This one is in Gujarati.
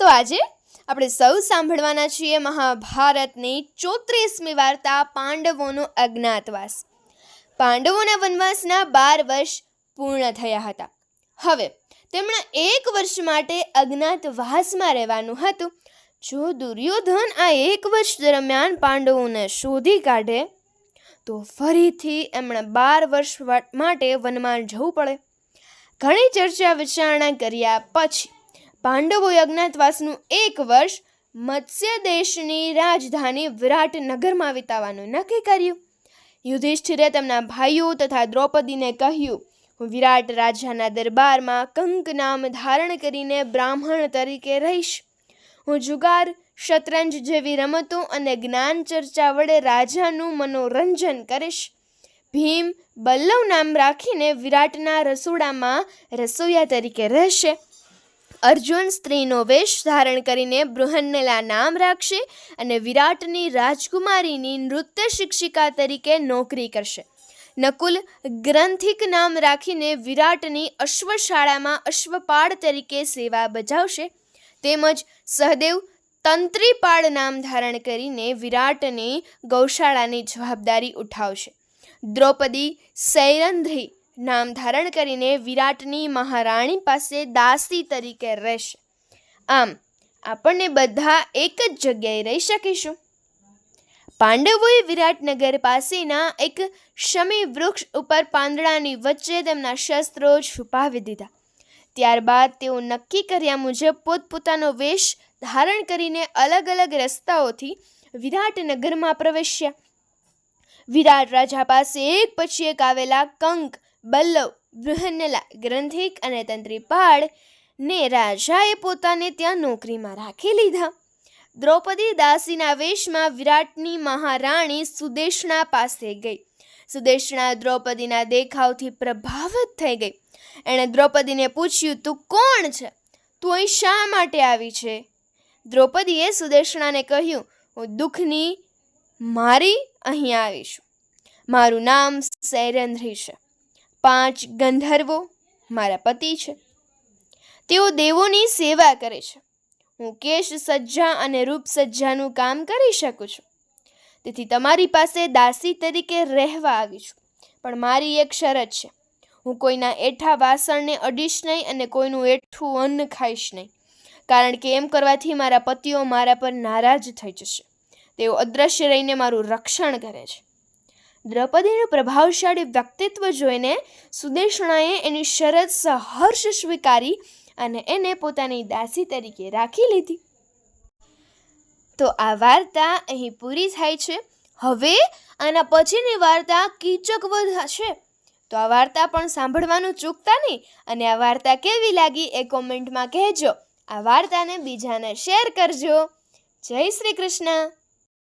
તો આજે આપણે સૌ સાંભળવાના છીએ મહાભારતની ચોત્રીસમી વાર્તા પાંડવોનો અજ્ઞાતવાસ. પાંડવોના વનવાસના બાર વર્ષ પૂર્ણ થયા હતા. હવે તેમણે એક વર્ષ માટે અજ્ઞાતવાસમાં રહેવાનું હતું. જો દુર્યોધન આ એક વર્ષ દરમિયાન પાંડવોને શોધી કાઢે, તો ફરીથી એમણે બાર વર્ષ માટે વનમાં જવું પડે. ઘણી ચર્ચા વિચારણા કર્યા પછી પાંડવોએ અજ્ઞાતવાસનું એક વર્ષ મત્સ્ય દેશની રાજધાની વિરાટનગરમાં વિતાવવાનું નક્કી કર્યું. યુધિષ્ઠિરે તેમના ભાઈઓ તથા દ્રૌપદીને કહ્યું, હું વિરાટ રાજાના દરબારમાં કંક નામ ધારણ કરીને બ્રાહ્મણ તરીકે રહીશ. હું જુગાર, શતરંજ જેવી રમતો અને જ્ઞાન ચર્ચા વડે રાજાનું મનોરંજન કરીશ. ભીમ, બલ્લવ નામ રાખીને વિરાટના રસોડામાં રસોઈયા તરીકે રહેશે. અર્જુન સ્ત્રીનો વેશ ધારણ કરીને બૃહન્નલા નામ રાખશે અને વિરાટની રાજકુમારીની નૃત્ય શિક્ષિકા તરીકે નોકરી કરશે. નકુલ ગ્રંથિક નામ રાખીને વિરાટની અશ્વશાળામાં અશ્વપાળ તરીકે સેવા બજાવશે. તેમજ સહદેવ તંત્રીપાળ નામ ધારણ કરીને વિરાટની ગૌશાળાની જવાબદારી ઉઠાવશે. દ્રૌપદી સૈરંધ્રી નામ ધારણ કરીને વિરાટની મહારાણી પાસે દાસી તરીકે રહેશે. આમ, આપણને બધા એક જ જગ્યાએ રહી શકીશું. પાંડવોએ વિરાટનગર પાસેના એક શમી વૃક્ષ ઉપર પાંદડાની વચ્ચે તેમના શસ્ત્રો છુપાવી દીધા. ત્યારબાદ તેઓ નક્કી કર્યા મુજબ પોતપોતાનો વેશ ધારણ કરીને અલગ અલગ રસ્તાઓથી વિરાટનગરમાં પ્રવેશ્યા. વિરાટ રાજા પાસે એક પછી એક આવેલા કંક બલ્લવ બૃહન્નલા ગ્રંથિક અને તંત્રીપાળ ને રાજાએ પોતાને ત્યાં નોકરીમાં રાખી લીધા. દ્રૌપદી દાસીના વેશમાં વિરાટની મહારાણી સુદેશણા પાસે ગઈ. સુદેશણા દ્રૌપદીના દેખાવથી પ્રભાવિત થઈ ગઈ. એણે દ્રૌપદીને પૂછ્યું, તું કોણ છે? તું અહીં શા માટે આવી છે? દ્રૌપદીએ સુદેશણાને કહ્યું, હું દુઃખની મારી અહીં આવી મારું નામ સૈરંધ્રી છે. પાંચ ગંધર્વો મારા પતિ છે. તેઓ દેવોની સેવા કરે છે. હું કેશ સજ્જા અને રૂપ સજ્જાનું કામ કરી શકું છું. તેથી તમારી પાસે દાસી તરીકે રહેવા આવી છું. પણ મારી એક શરત છે. હું કોઈના એઠા વાસણને અડીશ નહીં અને કોઈનું એઠું અન્ન ખાઈશ નહીં. કારણ કે એમ કરવાથી મારા પતિઓ મારા પર નારાજ થઈ જશે. તેઓ અદ્રશ્ય રહીને મારું રક્ષણ કરે છે. દ્રૌપદીનું પ્રભાવશાળી વ્યક્તિત્વ જોઈને સુદેશણાએ એની શરત સહર્ષ સ્વીકારી અને એને પોતાની દાસી તરીકે રાખી લીધી. તો આ વાર્તા અહીં પૂરી થાય છે. હવે આના પછીની વાર્તા કીચકવધ હશે તો આ વાર્તા પણ સાંભળવાનું ચૂકતા નહીં અને આ વાર્તા કેવી લાગી એ કોમેન્ટમાં કહેજો. આ વાર્તાને બીજાને શેર કરજો. જય શ્રી કૃષ્ણ.